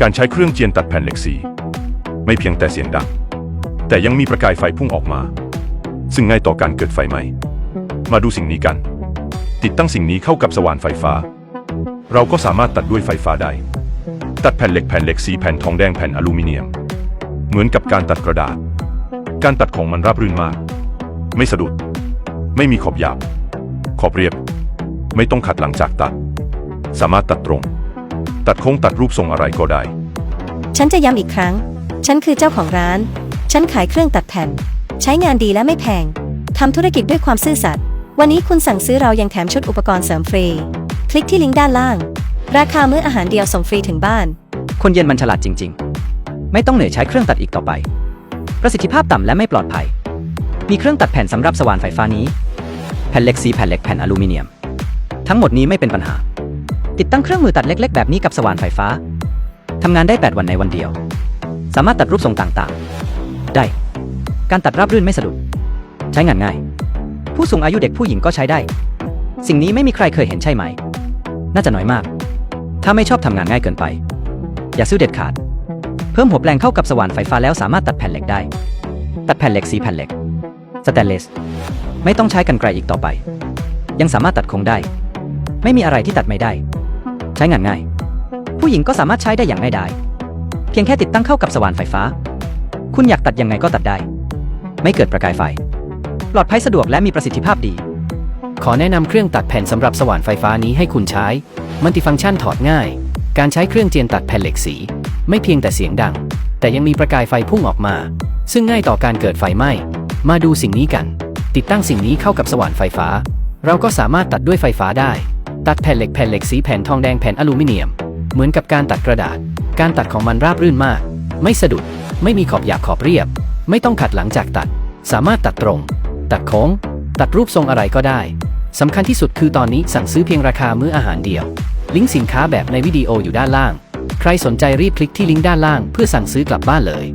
การใช้เครื่องเจียนตัดแผ่นเหล็กสีไม่เพียงแต่เสียงดัง แต่ยังมีประกายไฟพุ่งออกมา ซึ่งง่ายต่อการเกิดไฟไหม้มาดูสิ่งนี้กัน ติดตั้งสิ่งนี้เข้ากับสว่านไฟฟ้า เราก็สามารถตัดด้วยไฟฟ้าได้ ตัดแผ่นเหล็กแผ่นเหล็กสีแผ่นทองแดงแผ่นอลูมิเนียม เหมือนกับการตัดกระดาษ การตัดของมันราบรื่นมาก ไม่สะดุด ไม่มีขอบหยาบ ขอบเรียบ ไม่ต้องขัดหลังจากตัด สามารถตัดตรง ตัดโค้งตัดรูปทรงอะไรก็ได้ ฉันจะย้ำอีกครั้ง ฉันคือเจ้าของร้าน ฉันขายเครื่องตัดแผ่น ใช้งานดีและไม่แพง ทำธุรกิจด้วยความซื่อสัตย์ วันนี้คุณสั่งซื้อเรายังแถมชุดอุปกรณ์เสริมฟรี คลิกที่ลิงก์ด้านล่าง ราคามื้ออาหารเดียวส่งฟรีถึงบ้าน คนเย็นมันฉลาดจริง ๆ ไม่ต้องเหนื่อยใช้เครื่องตัดอีกต่อไป ประสิทธิภาพต่ำและไม่ปลอดภัย มีเครื่องตัดแผ่นสำหรับสว่านไฟฟ้านี้ แผ่นเหล็กสีแผ่นเหล็กแผ่นอลูมิเนียม ทั้งหมดนี้ไม่เป็นปัญหา ติดตั้งเครื่องมือตัดเล็กๆ แบบนี้กับสว่านไฟฟ้า ทำงานได้ 8 วันในวันเดียว สามารถตัดรูปทรงต่างๆ ได้ การตัดราบรื่นไม่สะดุด ใช้งานง่าย ผู้สูงอายุเด็กผู้หญิงก็ใช้ได้ สิ่งนี้ไม่มีใครเคยเห็นใช่ไหม น่าจะน้อยมาก ถ้าไม่ชอบทำงานง่ายเกินไป อย่าซื้อเด็ดขาด เพิ่มหัวแปลงเข้ากับสว่านไฟฟ้าแล้วสามารถตัดแผ่นเหล็กได้ ตัดแผ่นเหล็กสีแผ่นเหล็ก สแตนเลส ไม่ต้องใช้กันไกรอีกต่อไป ยังสามารถตัดโคงได้ ไม่มีอะไรที่ตัดไม่ได้ ใช้งานง่าย ผู้หญิงก็สามารถใช้ได้อย่างง่ายดาย เพียงแค่ติดตั้งเข้ากับสว่านไฟฟ้า คุณอยากตัดยังไงก็ตัดได้ ไม่เกิดประกายไฟ ปลอดภัยสะดวกและมีประสิทธิภาพดี ขอแนะนำเครื่องตัดแผ่นสำหรับสว่านไฟฟ้านี้ให้คุณใช้ มัลติฟังก์ชันถอดง่าย การใช้เครื่องเจียนตัดแผ่นเหล็กสี ไม่เพียงแต่เสียงดัง แต่ยังมีประกายไฟพุ่งออกมา ซึ่งง่ายต่อการเกิดไฟไหม้ มาดูสิ่งนี้กัน ติดตั้งสิ่งนี้เข้ากับสว่านไฟฟ้า เราก็สามารถตัดด้วยไฟฟ้าได้ ตัดแผ่นเหล็กแผ่นเหล็กสีแผ่นทองแดงแผ่นอลูมิเนียม เหมือนกับการตัดกระดาษ การตัดของมันราบรื่นมาก ไม่สะดุด ไม่มีขอบหยาบขอบเรียบ ไม่ต้องขัดหลังจากตัด สามารถตัดตรง ตัดโค้ง ตัดรูปทรงอะไรก็ได้สำคัญที่สุดคือตอนนี้สั่งซื้อเพียงราคามื้ออาหารเดียว ลิงก์สินค้าแบบในวิดีโออยู่ด้านล่าง ใครสนใจรีบคลิกที่ลิงก์ด้านล่างเพื่อสั่งซื้อกลับบ้านเลย